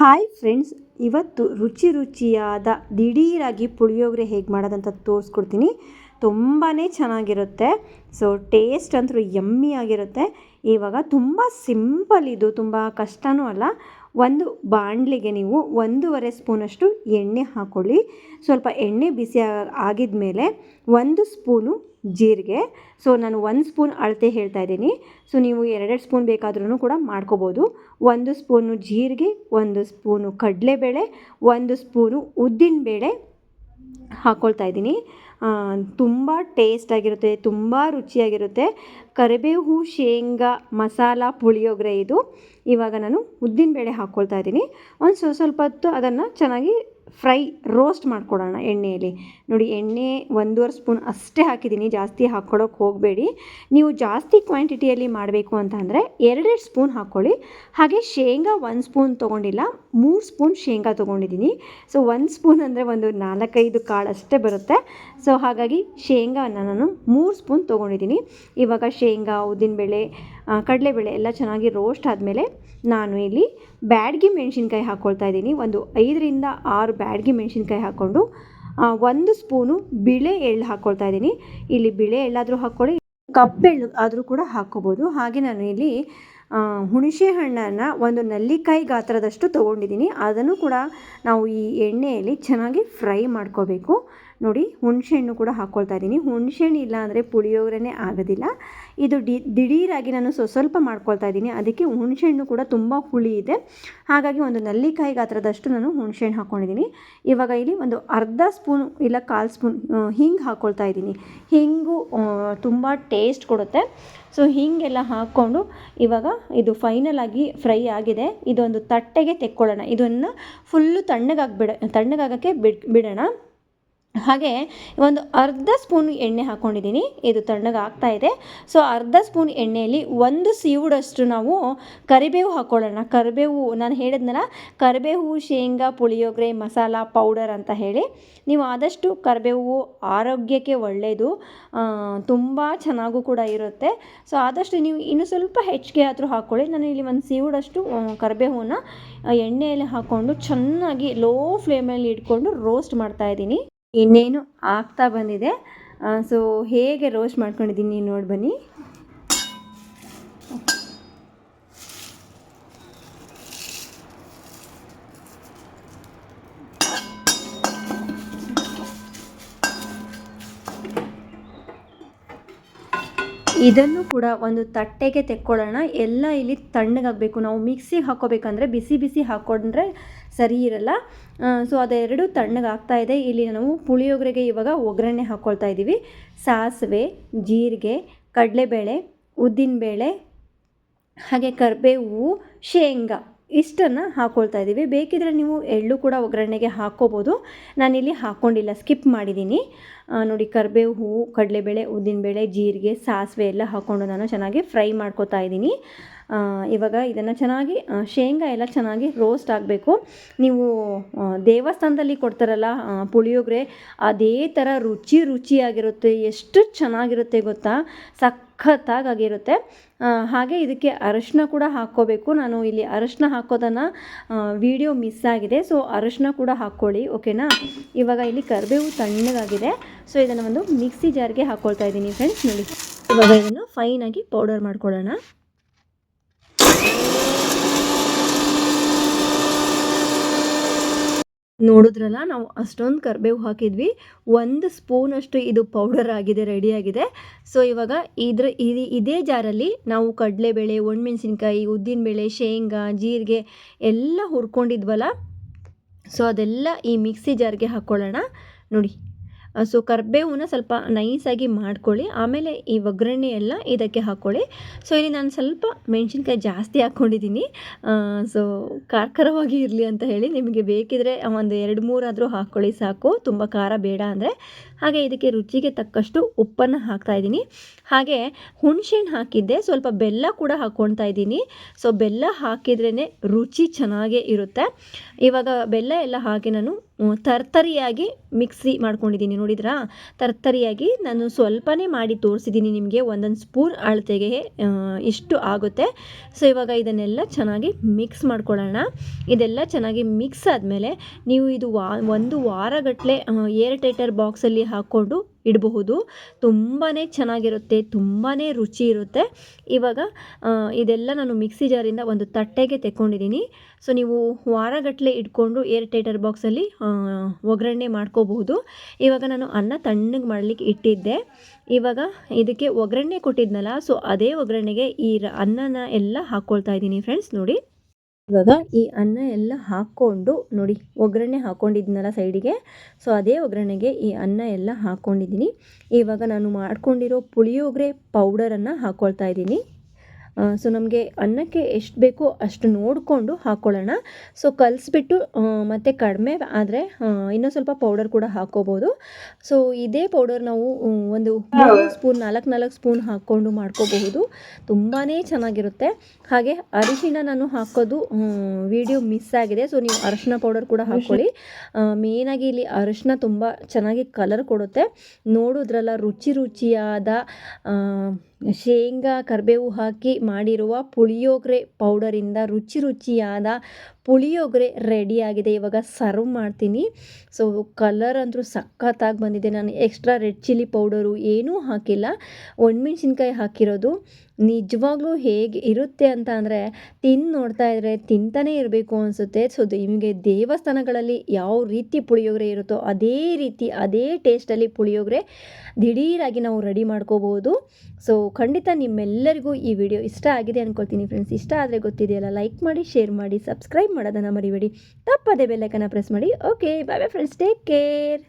Hi friends, ಇವತ್ತು ರುಚಿ ರುಚಿಯಾದ ದಿಢೀರಾಗಿ ಪುಳಿಯೋಗರೆ ಹೇಗೆ ಮಾಡೋದಂತ ತೋರಿಸ್ಕೊಡ್ತೀನಿ. ತುಂಬಾ ಚೆನ್ನಾಗಿರುತ್ತೆ. ಸೊ ಟೇಸ್ಟ್ ಅಂತೂ ಯಮ್ಮಿ ಆಗಿರುತ್ತೆ. ಇವಾಗ ತುಂಬ ಸಿಂಪಲ್ ಇದು, ತುಂಬ ಕಷ್ಟವೂ ಅಲ್ಲ. ಒಂದು ಬಾಣಲಿಗೆ ನೀವು ಒಂದೂವರೆ ಸ್ಪೂನಷ್ಟು ಎಣ್ಣೆ ಹಾಕ್ಕೊಳ್ಳಿ ಸ್ವಲ್ಪ ಎಣ್ಣೆ ಬಿಸಿ ಆಗಿದ ಮೇಲೆ ಒಂದು ಸ್ಪೂನು ಜೀರಿಗೆ. ಸೊ, ನಾನು ಒಂದು ಸ್ಪೂನ್ ಅಳತೆ ಹೇಳ್ತಾ ಇದ್ದೀನಿ. ಸೊ, ನೀವು ಎರಡೆರಡು ಸ್ಪೂನ್ ಬೇಕಾದ್ರೂ ಕೂಡ ಮಾಡ್ಕೋಬೋದು. ಒಂದು ಸ್ಪೂನು ಜೀರಿಗೆ, ಒಂದು ಸ್ಪೂನು ಕಡಲೆಬೇಳೆ, ಒಂದು ಸ್ಪೂನು ಉದ್ದಿನಬೇಳೆ ಹಾಕ್ಕೊಳ್ತಾ ಇದ್ದೀನಿ. ತುಂಬ ಟೇಸ್ಟಾಗಿರುತ್ತೆ ತುಂಬ ರುಚಿಯಾಗಿರುತ್ತೆ. ಕರಿಬೇವು, ಶೇಂಗಾ, ಮಸಾಲ, ಪುಳಿಯೋಗರೆ ಇದು. ಇವಾಗ ನಾನು ಉದ್ದಿನಬೇಳೆ ಹಾಕ್ಕೊಳ್ತಾ ಇದ್ದೀನಿ. ಒಂದು ಸ್ವ ಸ್ವಲ್ಪ ಹೊತ್ತು ಅದನ್ನು ಚೆನ್ನಾಗಿ ಫ್ರೈ ರೋಸ್ಟ್ ಮಾಡ್ಕೊಡೋಣ ಎಣ್ಣೆಯಲ್ಲಿ. ನೋಡಿ, ಎಣ್ಣೆ ಒಂದೂವರೆ ಸ್ಪೂನ್ ಅಷ್ಟೇ ಹಾಕಿದ್ದೀನಿ, ಜಾಸ್ತಿ ಹಾಕ್ಕೊಳ್ಳೋಕೆ ಹೋಗಬೇಡಿ. ನೀವು ಜಾಸ್ತಿ ಕ್ವಾಂಟಿಟಿಯಲ್ಲಿ ಮಾಡಬೇಕು ಅಂತ ಅಂದರೆ ಎರಡೆರಡು ಸ್ಪೂನ್ ಹಾಕ್ಕೊಳ್ಳಿ. ಹಾಗೆ ಶೇಂಗಾ ಒಂದು ಸ್ಪೂನ್ ತೊಗೊಂಡಿಲ್ಲ, ಮೂರು ಸ್ಪೂನ್ ಶೇಂಗಾ ತೊಗೊಂಡಿದ್ದೀನಿ. ಸೊ, ಒಂದು ಸ್ಪೂನ್ ಅಂದರೆ ಒಂದು ನಾಲ್ಕೈದು ಕಾಳು ಅಷ್ಟೇ ಬರುತ್ತೆ. ಸೊ, ಹಾಗಾಗಿ ಶೇಂಗಾನ ನಾನು ಮೂರು ಸ್ಪೂನ್ ತೊಗೊಂಡಿದ್ದೀನಿ. ಇವಾಗ ಶೇಂಗಾ, ಉದ್ದಿನಬೇಳೆ ಕಡಲೆಬೇಳೆ ಎಲ್ಲ ಚೆನ್ನಾಗಿ ರೋಸ್ಟ್ ಆದಮೇಲೆ ನಾನು ಇಲ್ಲಿ ಬ್ಯಾಡಗಿ ಮೆಣಸಿನ್ಕಾಯಿ ಹಾಕ್ಕೊಳ್ತಾ ಇದ್ದೀನಿ. ಒಂದು ಐದರಿಂದ ಆರು ಬ್ಯಾಡಗಿ ಮೆಣಸಿನ್ಕಾಯಿ ಹಾಕ್ಕೊಂಡು ಒಂದು ಸ್ಪೂನು ಬಿಳೆ ಎಳ್ಳು ಹಾಕ್ಕೊಳ್ತಾ ಇದ್ದೀನಿ. ಇಲ್ಲಿ ಬಿಳೆ ಎಳ್ಳಾದರೂ ಹಾಕ್ಕೊಳ್ಳಿ ಕಪ್ಪೆಳ್ಳು ಆದರೂ ಕೂಡ ಹಾಕ್ಕೋಬೋದು. ಹಾಗೆ ನಾನು ಇಲ್ಲಿ ಹುಣಸೆ ಹಣ್ಣನ್ನು ಒಂದು ನಲ್ಲಿಕಾಯಿ ಗಾತ್ರದಷ್ಟು ತೊಗೊಂಡಿದ್ದೀನಿ. ಅದನ್ನು ಕೂಡ ನಾವು ಈ ಎಣ್ಣೆಯಲ್ಲಿ ಚೆನ್ನಾಗಿ ಫ್ರೈ ಮಾಡ್ಕೋಬೇಕು. ನೋಡಿ, ಹುಣಸೆಹಣ್ಣು ಕೂಡ ಹಾಕ್ಕೊಳ್ತಾ ಇದ್ದೀನಿ. ಹುಣಸೆಹಣ್ಣು ಇಲ್ಲ ಅಂದರೆ ಪುಳಿಯೋಗರೆನೇ ಆಗೋದಿಲ್ಲ. ಇದು ಡಿ, ದಿಢೀರಾಗಿ ನಾನು ಸ್ವ ಸ್ವಲ್ಪ ಮಾಡ್ಕೊಳ್ತಾ ಇದ್ದೀನಿ. ಅದಕ್ಕೆ ಹುಣಸೆಹಣ್ಣು ಕೂಡ ತುಂಬ ಹುಳಿ ಇದೆ. ಹಾಗಾಗಿ ಒಂದು ನಲ್ಲಿಕಾಯಿ ಗಾತ್ರದಷ್ಟು ನಾನು ಹುಣಸೆಹಣ್ಣು ಹಾಕ್ಕೊಂಡಿದ್ದೀನಿ ಇವಾಗ ಇಲ್ಲಿ ಒಂದು ಅರ್ಧ ಸ್ಪೂನ್ ಇಲ್ಲ ಕಾಲು ಸ್ಪೂನ್ ಹಿಂಗೆ ಹಾಕ್ಕೊಳ್ತಾ ಇದ್ದೀನಿ. ಹಿಂಗು ತುಂಬ ಟೇಸ್ಟ್ ಕೊಡುತ್ತೆ. ಸೊ, ಹೀಗೆಲ್ಲ ಹಾಕ್ಕೊಂಡು ಇವಾಗ ಇದು ಫೈನಲ್ ಆಗಿ ಫ್ರೈ ಆಗಿದೆ. ಇದೊಂದು ತಟ್ಟೆಗೆ ತೆಕ್ಕೊಳ್ಳೋಣ. ಇದನ್ನು ಫುಲ್ಲು ತಣ್ಣಗಾಗ್ಬಿಡ, ತಣ್ಣಗಾಗೋಕ್ಕೆ ಬಿಡ್, ಬಿಡೋಣ. ಹಾಗೆ ಒಂದು ಅರ್ಧ ಸ್ಪೂನ್ ಎಣ್ಣೆ ಹಾಕ್ಕೊಂಡಿದ್ದೀನಿ ಇದು ತಣ್ಣಗೆ ಆಗ್ತಾ ಇದೆ. ಸೊ ಅರ್ಧ ಸ್ಪೂನ್ ಎಣ್ಣೆಯಲ್ಲಿ ಒಂದು ಸೀವುಡಷ್ಟು ನಾವು ಕರಿಬೇವು ಹಾಕ್ಕೊಳ್ಳೋಣ ಕರಿಬೇವು, ನಾನು ಹೇಳಿದ್ನಲ್ಲ, ಕರಿಬೇವು, ಶೇಂಗಾ, ಪುಳಿಯೋಗರೆ, ಮಸಾಲ, ಪೌಡರ್ ಅಂತ ಹೇಳಿ. ನೀವು ಆದಷ್ಟು ಕರಿಬೇವು ಆರೋಗ್ಯಕ್ಕೆ ಒಳ್ಳೆಯದು ತುಂಬ ಚೆನ್ನಾಗೂ ಕೂಡ ಇರುತ್ತೆ. ಸೊ ಆದಷ್ಟು ನೀವು ಇನ್ನು ಸ್ವಲ್ಪ ಹೆಚ್ಚಿಗೆ ಆದರೂ ಹಾಕ್ಕೊಳ್ಳಿ ನಾನು ಇಲ್ಲಿ ಒಂದು ಸೀವುಡಷ್ಟು ಕರಿಬೇವನ್ನ ಎಣ್ಣೆಯಲ್ಲಿ ಹಾಕ್ಕೊಂಡು ಚೆನ್ನಾಗಿ ಲೋ ಫ್ಲೇಮಲ್ಲಿ ಇಟ್ಕೊಂಡು ರೋಸ್ಟ್ ಮಾಡ್ತಾಯಿದ್ದೀನಿ ಇನ್ನೇನು ಆಗ್ತಾ ಬಂದಿದೆ. ಸೊ ಹೇಗೆ ರೋಸ್ಟ್ ಮಾಡ್ಕೊಂಡಿದ್ದೀನಿ ನೋಡಿ ಬನ್ನಿ. ಇದನ್ನು ಕೂಡ ಒಂದು ತಟ್ಟೆಗೆ ತೆಕ್ಕೊಳ್ಳೋಣ. ಎಲ್ಲ ಇಲ್ಲಿ ತಣ್ಣಗಾಗಬೇಕು. ನಾವು ಮಿಕ್ಸಿಗೆ ಹಾಕೋಬೇಕಂದ್ರೆ ಬಿಸಿ ಬಿಸಿ ಹಾಕೊಂಡ್ರೆ ಸರಿ ಇರಲ್ಲ. ಸೊ ಅದೆರಡು ತಣ್ಣಗಾಗ್ತಾ ಇದೆ. ಇಲ್ಲಿ ನಾವು ಪುಳಿಯೋಗರೆಗೆ ಇವಾಗ ಒಗ್ಗರಣೆ ಹಾಕ್ಕೊಳ್ತಾ ಇದ್ದೀವಿ. ಸಾಸಿವೆ, ಜೀರಿಗೆ, ಕಡಲೆಬೇಳೆ, ಉದ್ದಿನಬೇಳೆ, ಹಾಗೆ ಕರಿಬೇವು, ಶೇಂಗಾ. ಇಷ್ಟನ್ನು ಹಾಕ್ಕೊಳ್ತಾ ಇದ್ದೀವಿ. ಬೇಕಿದ್ರೆ ನೀವು ಎಳ್ಳು ಕೂಡ ಒಗ್ಗರಣೆಗೆ ಹಾಕ್ಕೋಬೋದು. ನಾನಿಲ್ಲಿ ಹಾಕ್ಕೊಂಡಿಲ್ಲ, ಸ್ಕಿಪ್ ಮಾಡಿದ್ದೀನಿ. ನೋಡಿ, ಕರಿಬೇವು ಹೂವು ಕಡಲೆಬೇಳೆ, ಉದ್ದಿನಬೇಳೆ, ಜೀರಿಗೆ, ಸಾಸಿವೆ ಎಲ್ಲ ಹಾಕ್ಕೊಂಡು ನಾನು ಚೆನ್ನಾಗಿ ಫ್ರೈ ಮಾಡ್ಕೋತಾ ಇದ್ದೀನಿ. ಇವಾಗ ಇದನ್ನು ಚೆನ್ನಾಗಿ ಶೇಂಗಾ ಎಲ್ಲ ಚೆನ್ನಾಗಿ ರೋಸ್ಟ್ ಆಗಬೇಕು. ನೀವು ದೇವಸ್ಥಾನದಲ್ಲಿ ಕೊಡ್ತಾರಲ್ಲ ಪುಳಿಯೋಗರೆ, ಅದೇ ಥರ ರುಚಿ ರುಚಿಯಾಗಿರುತ್ತೆ. ಎಷ್ಟು ಚೆನ್ನಾಗಿರುತ್ತೆ ಗೊತ್ತಾ? ಸಖತ್ತಾಗಿರುತ್ತೆ ಹಾಗೆ ಇದಕ್ಕೆ ಅರಶಿನ ಕೂಡ ಹಾಕ್ಕೋಬೇಕು. ನಾನು ಇಲ್ಲಿ ಅರಶಿನ ಹಾಕೋದನ್ನು ವಿಡಿಯೋ ಮಿಸ್ ಆಗಿದೆ. ಸೊ ಅರಶಿನ ಕೂಡ ಹಾಕ್ಕೊಳ್ಳಿ ಓಕೆನಾ ಇವಾಗ ಇಲ್ಲಿ ಕರಿಬೇವು ತಣ್ಣಗಾಗಿದೆ. ಸೊ ಇದನ್ನು ಒಂದು ಮಿಕ್ಸಿ ಜಾರ್ಗೆ ಹಾಕ್ಕೊಳ್ತಾ ಇದ್ದೀನಿ ಫ್ರೆಂಡ್ಸ್ ನೋಡಿ. ಇವಾಗ ಇದನ್ನು ಫೈನಾಗಿ ಪೌಡರ್ ಮಾಡ್ಕೊಳ್ಳೋಣ. ನೋಡಿದ್ರಲ್ಲ, ನಾವು ಅಷ್ಟೊಂದು ಕರಿಬೇವು ಹಾಕಿದ್ವಿ. ಒಂದು ಸ್ಪೂನಷ್ಟು ಇದು ಪೌಡರ್ ಆಗಿದೆ ರೆಡಿಯಾಗಿದೆ ಸೊ ಇವಾಗ ಇದ್ರ, ಇದೇ ಜಾರಲ್ಲಿ ನಾವು ಕಡಲೆಬೇಳೆ, ಒಣಮೆಣ್ಸಿನ್ಕಾಯಿ, ಉದ್ದಿನಬೇಳೆ, ಶೇಂಗಾ, ಜೀರಿಗೆ ಎಲ್ಲ ಹುರ್ಕೊಂಡಿದ್ವಲ್ಲ ಸೊ ಅದೆಲ್ಲ ಈ ಮಿಕ್ಸಿ ಜಾರ್ಗೆ ಹಾಕ್ಕೊಳ್ಳೋಣ. ನೋಡಿ. ಸೊ ಕರಿಬೇವನ್ನ ಸ್ವಲ್ಪ ನೈಸಾಗಿ ಮಾಡ್ಕೊಳ್ಳಿ. ಆಮೇಲೆ ಈ ಒಗ್ಗರಣೆ ಎಲ್ಲ ಇದಕ್ಕೆ ಹಾಕ್ಕೊಳ್ಳಿ. ಸೊ ಇಲ್ಲಿ ನಾನು ಸ್ವಲ್ಪ ಮೆಣಸಿನ್ಕಾಯಿ ಜಾಸ್ತಿ ಹಾಕ್ಕೊಂಡಿದ್ದೀನಿ. ಸೊ ಖಾರವಾಗಿ ಇರಲಿ ಅಂತ ಹೇಳಿ ನಿಮಗೆ ಬೇಕಿದ್ರೆ ಒಂದು ಎರಡು ಮೂರಾದರೂ ಹಾಕ್ಕೊಳ್ಳಿ ಸಾಕು. ತುಂಬ ಖಾರ ಬೇಡ ಅಂದರೆ. ಹಾಗೆ ಇದಕ್ಕೆ ರುಚಿಗೆ ತಕ್ಕಷ್ಟು ಉಪ್ಪನ್ನು ಹಾಕ್ತಾಯಿದ್ದೀನಿ ಹಾಗೆ ಹುಣ್ಸೆಹಣ್ಣು ಹಾಕಿದ್ದೆ, ಸ್ವಲ್ಪ ಬೆಲ್ಲ ಕೂಡ ಹಾಕ್ಕೊಳ್ತಾ ಇದ್ದೀನಿ. ಸೊ ಬೆಲ್ಲ ಹಾಕಿದ್ರೇ ರುಚಿ ಚೆನ್ನಾಗೇ ಇರುತ್ತೆ. ಇವಾಗ ಬೆಲ್ಲ ಎಲ್ಲ ಹಾಕಿ ನಾನು ತರ್ತರಿಯಾಗಿ ಮಿಕ್ಸಿ ಮಾಡ್ಕೊಂಡಿದ್ದೀನಿ. ನೋಡಿದ್ರಾ? ತರ್ತರಿಯಾಗಿ ನಾನು ಸ್ವಲ್ಪನೇ ಮಾಡಿ ತೋರಿಸಿದ್ದೀನಿ ನಿಮಗೆ. ಒಂದೊಂದು ಸ್ಪೂನ್ ಅಳತೆಗೆ ಇಷ್ಟು ಆಗುತ್ತೆ. ಸೊ ಇವಾಗ ಇದನ್ನೆಲ್ಲ ಚೆನ್ನಾಗಿ ಮಿಕ್ಸ್ ಮಾಡ್ಕೊಳ್ಳೋಣ. ಇದೆಲ್ಲ ಚೆನ್ನಾಗಿ ಮಿಕ್ಸ್ ಆದಮೇಲೆ ನೀವು ಇದು ವಾ, ಒಂದು ವಾರಗಟ್ಟಲೆ ಏರ್ ಟೈಟರ್ ಬಾಕ್ಸಲ್ಲಿ ಹಾಕ್ಕೊಂಡು ಇಡಬಹುದು. ತುಂಬಾ ಚೆನ್ನಾಗಿರುತ್ತೆ ತುಂಬಾ ರುಚಿ ಇರುತ್ತೆ. ಇವಾಗ ಇದೆಲ್ಲ ನಾನು ಮಿಕ್ಸಿ ಜಾರಿಂದ ಒಂದು ತಟ್ಟೆಗೆ ತೆಕ್ಕೊಂಡಿದ್ದೀನಿ. ಸೊ, ನೀವು ವಾರಗಟ್ಟಲೆ ಇಟ್ಕೊಂಡು ಏರ್ ಟೈಟರ್ ಬಾಕ್ಸಲ್ಲಿ ಒಗ್ಗರಣೆ ಮಾಡ್ಕೋಬಹುದು. ಇವಾಗ ನಾನು ಅನ್ನ ತಣ್ಣಗೆ ಮಾಡಲಿಕ್ಕೆ ಇಟ್ಟಿದ್ದೆ. ಇವಾಗ ಇದಕ್ಕೆ ಒಗ್ಗರಣೆ ಕೊಟ್ಟಿದ್ನಲ್ಲ, ಸೊ, ಅದೇ ಒಗ್ಗರಣೆಗೆ ಈ ಅನ್ನನ ಎಲ್ಲ ಹಾಕ್ಕೊಳ್ತಾ ಇದ್ದೀನಿ ಫ್ರೆಂಡ್ಸ್ ನೋಡಿ. ಇವಾಗ ಈ ಅನ್ನ ಎಲ್ಲ ಹಾಕ್ಕೊಂಡು ನೋಡಿ, ಒಗ್ಗರಣೆ ಹಾಕ್ಕೊಂಡಿದ್ನಲ್ಲ ಸೈಡಿಗೆ? ಸೊ ಅದೇ ಒಗ್ಗರಣೆಗೆ ಈ ಅನ್ನ ಎಲ್ಲ ಹಾಕ್ಕೊಂಡಿದ್ದೀನಿ ಇವಾಗ ನಾನು ಮಾಡ್ಕೊಂಡಿರೋ ಪುಳಿಯೋಗರೆ ಪೌಡರನ್ನು ಹಾಕ್ಕೊಳ್ತಾ ಇದ್ದೀನಿ. ಸೊ ನಮಗೆ ಅನ್ನಕ್ಕೆ ಎಷ್ಟು ಬೇಕೋ ಅಷ್ಟು ನೋಡಿಕೊಂಡು ಹಾಕ್ಕೊಳ್ಳೋಣ ಸೊ ಕಲಿಸ್ಬಿಟ್ಟು ಮತ್ತು ಕಡಿಮೆ ಆದರೆ ಇನ್ನೂ ಸ್ವಲ್ಪ ಪೌಡರ್ ಕೂಡ ಹಾಕ್ಕೋಬೋದು ಸೊ ಇದೇ ಪೌಡರ್ ನಾವು ಒಂದು ಮೂರು ಸ್ಪೂನ್ ನಾಲ್ಕು ನಾಲ್ಕು ಸ್ಪೂನ್ ಹಾಕ್ಕೊಂಡು ಮಾಡ್ಕೋಬಹುದು. ತುಂಬಾ ಚೆನ್ನಾಗಿರುತ್ತೆ. ಹಾಗೆ ಅರಿಶಿಣ ನಾನು ಹಾಕೋದು ವಿಡಿಯೋ ಮಿಸ್ ಆಗಿದೆ. ಸೊ ನೀವು ಅರಿಶಿನ ಪೌಡರ್ ಕೂಡ ಹಾಕ್ಕೊಳ್ಳಿ ಮೇಯ್ನಾಗಿ ಇಲ್ಲಿ ಅರಿಶಿನ ತುಂಬ ಚೆನ್ನಾಗಿ ಕಲರ್ ಕೊಡುತ್ತೆ. ನೋಡೋದ್ರಲ್ಲ ರುಚಿ ರುಚಿಯಾದ ಶೇಂಗಾ, ಕರಿಬೇವು ಹಾಕಿ ಮಾಡಿರುವ ಪುಳಿಯೋಗರೆ ಪೌಡರಿಂದ ರುಚಿ ರುಚಿಯಾದ ಪುಳಿಯೋಗರೆ ರೆಡಿಯಾಗಿದೆ ಇವಾಗ ಸರ್ವ್ ಮಾಡ್ತೀನಿ. ಸೊ ಕಲರ್ ಅಂತೂ ಸಖತ್ತಾಗಿ ಬಂದಿದೆ. ನಾನು ಎಕ್ಸ್ಟ್ರಾ ರೆಡ್ ಚಿಲ್ಲಿ ಪೌಡರು ಏನೂ ಹಾಕಿಲ್ಲ. ಒಣಮೆಣ್ಸಿನ್ಕಾಯಿ ಹಾಕಿರೋದು. ನಿಜವಾಗ್ಲೂ ಹೇಗೆ ಇರುತ್ತೆ ಅಂತ ಅಂದರೆ ತಿಂದು ನೋಡ್ತಾ ಇದ್ದರೆ ತಿಂತಾನೇ ಇರಬೇಕು ಅನಿಸುತ್ತೆ. ಸೊ ನಿಮಗೆ ದೇವಸ್ಥಾನಗಳಲ್ಲಿ ಯಾವ ರೀತಿ ಪುಳಿಯೋಗರೆ ಇರುತ್ತೋ ಅದೇ ರೀತಿ, ಅದೇ ಟೇಸ್ಟಲ್ಲಿ ಪುಳಿಯೋಗರೆ ದಿಢೀರಾಗಿ ನಾವು ರೆಡಿ ಮಾಡ್ಕೋಬೋದು. ಸೊ ಖಂಡಿತ ನಿಮ್ಮೆಲ್ಲರಿಗೂ ಈ ವಿಡಿಯೋ ಇಷ್ಟ ಆಗಿದೆ ಅಂದ್ಕೊಳ್ತೀನಿ ಫ್ರೆಂಡ್ಸ್ ಇಷ್ಟ ಆದರೆ ಗೊತ್ತಿದೆಯಲ್ಲ ಲೈಕ್ ಮಾಡಿ ಶೇರ್ ಮಾಡಿ ಸಬ್ಸ್ಕ್ರೈಬ್ ಮಾಡೋದನ್ನು ಮರಿಬೇಡಿ. ತಪ್ಪದೆ ಬೆಲ್ಲೈಕನ್ನು ಪ್ರೆಸ್ ಮಾಡಿ. Okay bye bye friends take care